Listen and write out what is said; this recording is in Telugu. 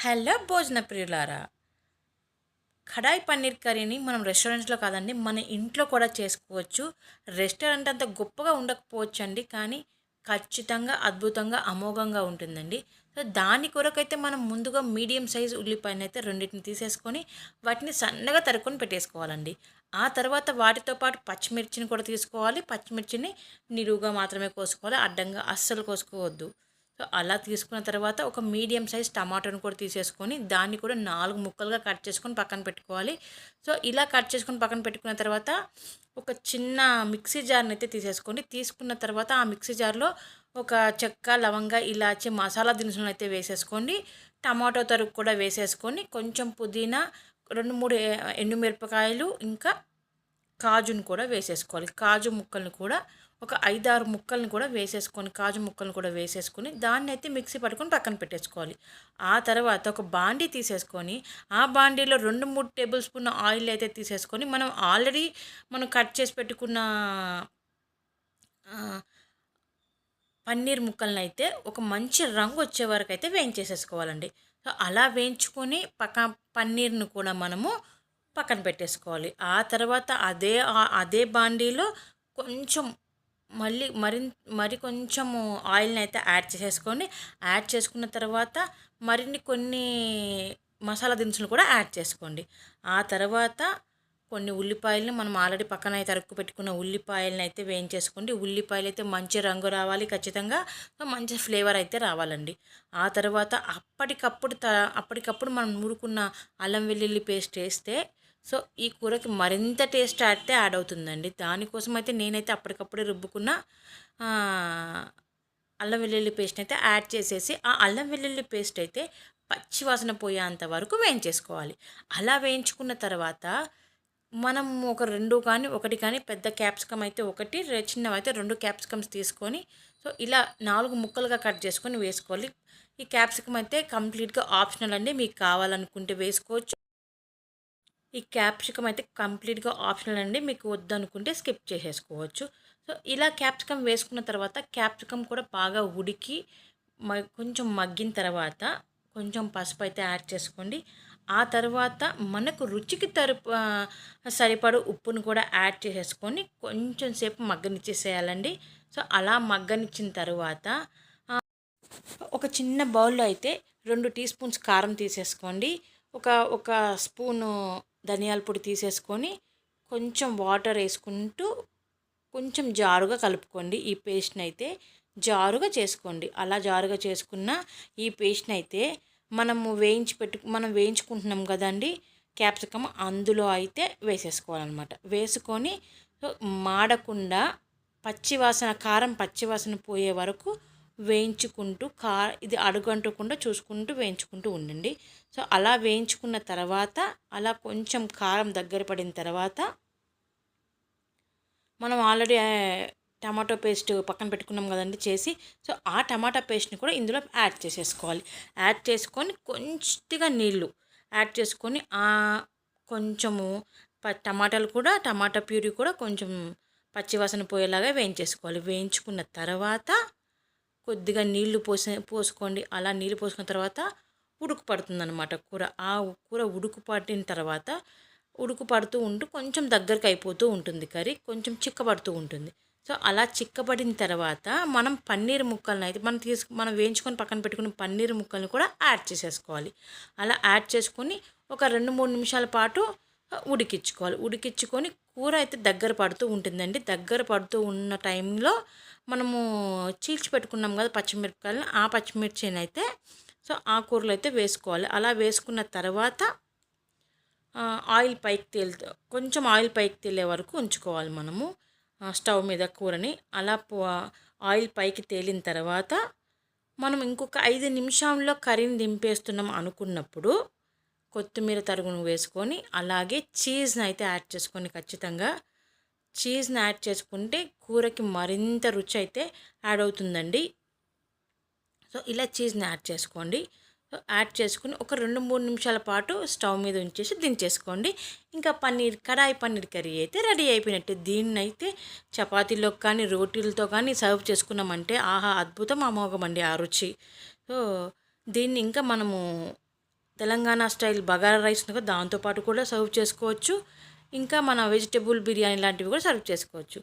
హలో భోజన ప్రియులారా. కడాయి పన్నీర్ కర్రీని మనం రెస్టారెంట్స్లో కాదండి మన ఇంట్లో కూడా చేసుకోవచ్చు. రెస్టారెంట్ అంత గొప్పగా ఉండకపోవచ్చు అండి కానీ ఖచ్చితంగా అద్భుతంగా అమోఘంగా ఉంటుందండి. సో దాని కొరకైతే మనం ముందుగా మీడియం సైజ్ ఉల్లిపాయను అయితే రెండింటిని తీసేసుకొని వాటిని సన్నగా తరుక్కొని పెట్టేసుకోవాలండి. ఆ తర్వాత వాటితో పాటు పచ్చిమిర్చిని కూడా తీసుకోవాలి. పచ్చిమిర్చిని నిలువుగా మాత్రమే కోసుకోవాలి. అడ్డంగా అస్సలు కోసుకోవద్దు. సో అలా తీసుకున్న తర్వాత ఒక మీడియం సైజ్ టమాటోని కూడా తీసేసుకొని దాన్ని కూడా నాలుగు ముక్కలుగా కట్ చేసుకొని పక్కన పెట్టుకోవాలి. సో ఇలా కట్ చేసుకొని పక్కన పెట్టుకున్న తర్వాత ఒక చిన్న మిక్సీ జార్ని అయితే తీసేసుకోండి. తీసుకున్న తర్వాత ఆ మిక్సీ జార్లో ఒక చెక్క లవంగ ఇలాచి మసాలా దినుసులను అయితే వేసేసుకోండి. టమాటో తరుగు కూడా వేసేసుకొని కొంచెం పుదీనా రెండు మూడు ఎండుమిరపకాయలు ఇంకా కాజును కూడా వేసేసుకోవాలి. కాజు ముక్కల్ని కూడా ఒక ఐదారు ముక్కల్ని కూడా వేసేసుకొని కాజు ముక్కల్ని కూడా వేసేసుకొని దాన్ని అయితే మిక్సీ పట్టుకొని పక్కన పెట్టేసుకోవాలి. ఆ తర్వాత ఒక బాండీ తీసేసుకొని ఆ బాండీలో రెండు మూడు టేబుల్ స్పూన్ ఆయిల్ అయితే తీసేసుకొని మనం ఆల్రెడీ మనం కట్ చేసి పెట్టుకున్న పన్నీర్ ముక్కల్ని అయితే ఒక మంచి రంగు వచ్చే వరకు అయితే వేయించేసేసుకోవాలండి. సో అలా వేయించుకొని పక్క పన్నీర్ను కూడా మనము పక్కన పెట్టేసుకోవాలి. ఆ తర్వాత అదే అదే బాండీలో కొంచెం మళ్ళీ మరి మరి కొంచెము ఆయిల్ని అయితే యాడ్ చేసేసుకొని యాడ్ చేసుకున్న తర్వాత మరిన్ని కొన్ని మసాలా దినుసులు కూడా యాడ్ చేసుకోండి. ఆ తర్వాత కొన్ని ఉల్లిపాయలని మనం ఆల్రెడీ పక్కన అయితే అరుక్కు పెట్టుకున్న ఉల్లిపాయలని అయితే వేయించేసుకోండి. ఉల్లిపాయలు అయితే మంచి రంగు రావాలి ఖచ్చితంగా. మంచి ఫ్లేవర్ అయితే రావాలండి. ఆ తర్వాత అప్పటికప్పుడు త అప్పటికప్పుడు మనం నూరుకున్న అల్లం వెల్లుల్లి పేస్ట్ వేస్తే సో ఈ కూరకి మరింత టేస్ట్ అయితే యాడ్ అవుతుందండి. దానికోసం అయితే నేనైతే అప్పటికప్పుడే రుబ్బుకున్న అల్లం వెల్లుల్లి పేస్ట్ అయితే యాడ్ చేసేసి ఆ అల్లం వెల్లుల్లి పేస్ట్ అయితే పచ్చి వాసన పోయేంత వరకు వేయించేసుకోవాలి. అలా వేయించుకున్న తర్వాత మనం ఒక రెండు కానీ ఒకటి కానీ పెద్ద క్యాప్సికమ్ అయితే ఒకటి చిన్నవైతే రెండు క్యాప్సికమ్స్ తీసుకొని సో ఇలా నాలుగు ముక్కలుగా కట్ చేసుకొని వేసుకోవాలి. ఈ క్యాప్సికమ్ అయితే కంప్లీట్గా ఆప్షనల్ అండి. మీకు కావాలనుకుంటే వేసుకోవచ్చు. ఈ క్యాప్సికమ్ అయితే కంప్లీట్గా ఆప్షనల్ అండి. మీకు వద్దనుకుంటే స్కిప్ చేసేసుకోవచ్చు. సో ఇలా క్యాప్సికమ్ వేసుకున్న తర్వాత క్యాప్సికమ్ కూడా బాగా ఉడికి కొంచెం మగ్గిన తర్వాత కొంచెం పసుపు అయితే యాడ్ చేసుకోండి. ఆ తర్వాత మనకు రుచికి తరుపు సరిపడు ఉప్పును కూడా యాడ్ చేసేసుకొని కొంచెం సేపు మగ్గనిచ్చేసేయాలండి. సో అలా మగ్గనిచ్చిన తర్వాత ఒక చిన్న బౌల్లో అయితే రెండు టీ స్పూన్స్ కారం తీసేసుకోండి. ఒక ఒక స్పూను ధనియాల పొడి తీసేసుకొని కొంచెం వాటర్ వేసుకుంటూ కొంచెం జారుగా కలుపుకోండి. ఈ పేస్ట్ని అయితే జారుగా చేసుకోండి. అలా జారుగా చేసుకున్న ఈ పేస్ట్ని అయితే మనము వేయించి పెట్టు మనం వేయించుకుంటున్నాం కదండి క్యాప్సికమ్ అందులో అయితే వేసేసుకోవాలన్నమాట. వేసుకొని మాడకుండా పచ్చివాసన కారం పచ్చివాసన పోయే వరకు వేయించుకుంటూ కా ఇది అడుగంటకుండా చూసుకుంటూ వేయించుకుంటూ ఉండండి. సో అలా వేయించుకున్న తర్వాత అలా కొంచెం కారం దగ్గర పడిన తర్వాత మనం ఆల్రెడీ టమాటో పేస్ట్ పక్కన పెట్టుకున్నాం కదండి చేసి సో ఆ టమాటా పేస్ట్ని కూడా ఇందులో యాడ్ చేసేసుకోవాలి. యాడ్ చేసుకొని కొంచెంగా నీళ్ళు యాడ్ చేసుకొని కొంచెము టమాటాలు కూడా టమాటా ప్యూరీ కూడా కొంచెం పచ్చివాసన పోయేలాగా వేయించేసుకోవాలి. వేయించుకున్న తర్వాత కొద్దిగా నీళ్ళు పోసి పోసుకోండి. అలా నీళ్ళు పోసుకున్న తర్వాత ఉడుకు పడుతుంది అనమాట కూర. ఆ కూర ఉడుకు పట్టిన తర్వాత ఉడుకు పడుతూ ఉంటూ కొంచెం దగ్గరకు అయిపోతూ ఉంటుంది కర్రీ. కొంచెం చిక్కబడుతూ ఉంటుంది. సో అలా చిక్కబడిన తర్వాత మనం పన్నీర్ ముక్కలను అయితే మనం తీసుకు మనం వేయించుకొని పక్కన పెట్టుకున్న పన్నీర్ ముక్కల్ని కూడా యాడ్ చేసేసుకోవాలి. అలా యాడ్ చేసుకొని ఒక రెండు మూడు నిమిషాల పాటు ఉడికించుకోవాలి. ఉడికించుకొని కూర అయితే దగ్గర పడుతూ ఉంటుందండి. దగ్గర పడుతూ ఉన్న టైంలో మనము చీల్చి పెట్టుకున్నాం కదా పచ్చిమిరపకాయలు ఆ పచ్చిమిర్చిని అయితే సో ఆ కూరలు అయితే వేసుకోవాలి. అలా వేసుకున్న తర్వాత ఆయిల్ పైకి తేలి కొంచెం ఆయిల్ పైకి తేలే వరకు ఉంచుకోవాలి మనము స్టవ్ మీద కూరని. అలా ఆయిల్ పైకి తేలిన తర్వాత మనం ఇంకొక ఐదు నిమిషాల్లో కర్రీని దింపేస్తున్నాం అనుకున్నప్పుడు కొత్తిమీర తరుగును వేసుకొని అలాగే చీజ్ని అయితే యాడ్ చేసుకొని ఖచ్చితంగా. చీజ్ని యాడ్ చేసుకుంటే కూరకి మరింత రుచి అయితే యాడ్ అవుతుందండి. సో ఇలా చీజ్ని యాడ్ చేసుకోండి. సో యాడ్ చేసుకుని ఒక రెండు మూడు నిమిషాల పాటు స్టవ్ మీద ఉంచేసి దించేసుకోండి. ఇంకా పన్నీర్ కడాయి పన్నీర్ కర్రీ అయితే రెడీ అయిపోయినట్టు. దీన్ని అయితే చపాతీలో కానీ రోటీలతో కానీ సర్వ్ చేసుకున్నామంటే ఆహా అద్భుతం అమోఘం అండి ఆ రుచి. సో దీన్ని ఇంకా మనము తెలంగాణ స్టైల్ బగారా రైస్ దాంతోపాటు కూడా సర్వ్ చేసుకోవచ్చు. ఇంకా మన వెజిటేబుల్ బిర్యానీ లాంటివి కూడా సర్వ్ చేసుకోవచ్చు.